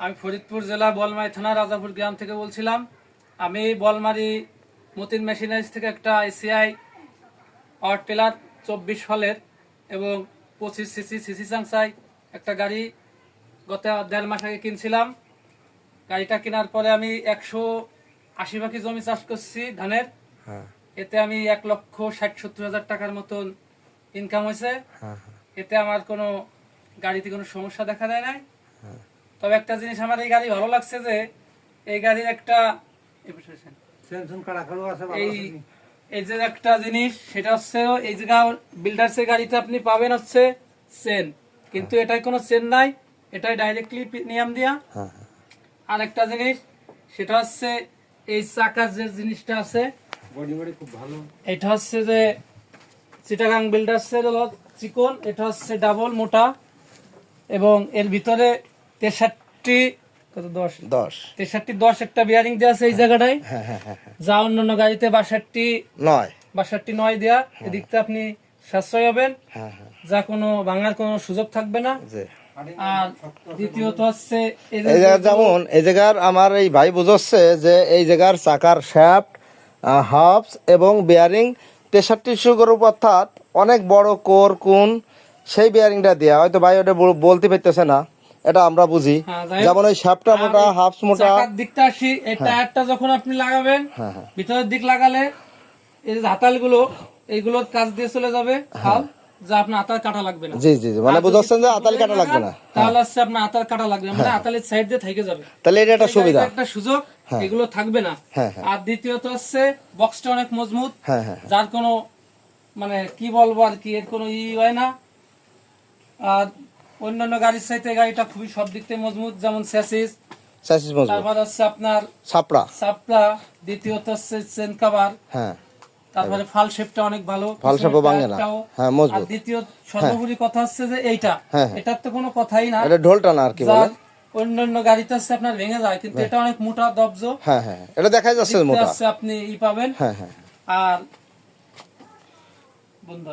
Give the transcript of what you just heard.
আমি ফরিদপুর জেলা বলমারি থানা রাজাপুর গ্রাম থেকে বলছিলাম আমি বলমারি মতিন মেশিনারিজ থেকে একটা এসিআই আউট টেলার চব্বিশ ফলের এবং পঁচিশ সিসি সিসি চাংসাই একটা গাড়ি গত দেড় মাস আগে কিনছিলাম। গাড়িটা কেনার পরে আমি একশো আশি ভাগি জমি চাষ করছি ধানের। হ্যাঁ। এতে আমি এক লক্ষ ষাট সত্তর হাজার টাকার মতন ইনকাম হয়েছে। হ্যাঁ। এতে আমার কোনো গাড়িতে কোনো সমস্যা দেখা দেয় নাই। তবে একটা জিনিস আমার এই গাড়ি ভালো লাগছে যে এই গাড়ির একটা এই। এই এই যে একটা জিনিস সেটা হচ্ছে এই যে বিল্ডার্সের গাড়িতে আপনি পাবেন হচ্ছে চেন কিন্তু এটাই কোনো চেন নাই এটাই ডাইরেক্টলি নিয়ম দিয়া। হ্যাঁ আর একটা জিনিস সেটা হচ্ছে এই চাকার যে জিনিসটা আছে এটা হচ্ছে যে চিটাগাং বিল্ডার্সের চিকন এটা হচ্ছে ডাবল মোটা। এবং এর ভিতরে তেষট্টি কত দশ? দশ। তেষট্টি দশ একটা বিয়ারিং দেওয়া আছে এই জায়গাটায়। হ্যাঁ হ্যাঁ হ্যাঁ হ্যাঁ। যা অন্যান্য গাড়িতে বাষট্টি নয়। বাষট্টি নয় দেয়া এদিকতে আপনি সাশ্রয় হবেন। যা কোনো ভাঙার কোনো সুযোগ থাকবে না। আর দ্বিতীয়ত হচ্ছে এই যে জায়গার যেমন এই জায়গার আমার এই ভাই বুঝচ্ছে যে এই জায়গার চাকার শ্যাফট হাফস এবং বেয়ারিং তেষট্টি সুগর অর্থাৎ অনেক বড় কোর কোন সেই বেয়ারিংটা দেওয়া হয়তো ভাই ওটা বলতে পারতেছে না। এটা আমরা বুঝি। হ্যাঁ। যেমন ওই শ্যাফটটা মোটা হাফস মোটা। দিকটা আসি এই টায়ারটা যখন আপনি লাগাবেন হ্যাঁ হ্যাঁ। ভিতরের দিক লাগালে এই যে হাতালগুলো এইগুলোর কাজ দিয়ে চলে যাবে হাল যা আপনার হাতাল কাটা লাগবে না। জি জি জি। মানে আর যে আতাল কাটা লাগবে না। তাহলে হচ্ছে আপনার হাতাল কাটা লাগবে মানে হাতালের সাইড দিয়ে থেকে যাবে। তাহলে এটা একটা সুবিধা। একটা সুযোগ এগুলো থাকবে না। হ্যাঁ, হ্যাঁ। আর দ্বিতীয়ত হচ্ছে বক্সটা অনেক মজবুত। হ্যাঁ হ্যাঁ। যার কোনো মানে কি বলব আর কি এর কোনো ই হয় না। আর অন্যান্য গাড়ির চাইতে গাড়িটা খুবই সব দিক থেকে মজবুত যেমন স্যাসিস। স্যাসিস মজবুত। তারপর হচ্ছে আপনার ছাপড়া। সাপলা দ্বিতীয়ত হচ্ছে চেন কাভার। হ্যাঁ। তারপরে ফাল শেপটা অনেক ভালো ফাল শেপও ভাঙে না। হ্যাঁ, মজবুত। আর দ্বিতীয় সর্বোপরি কথা হচ্ছে যে এইটা। হ্যাঁ, হ্যাঁ। এটার তো কোনো কথাই না। এটা ঢোলটা না আর কি বলে অন্যান্য গাড়িতে হচ্ছে আপনার ভেঙে যায় কিন্তু এটা অনেক মোটা দবজ। হ্যাঁ হ্যাঁ এটা দেখা যাচ্ছে মোটা। আপনি ই পাবেন। হ্যাঁ হ্যাঁ। আর বন্ধু।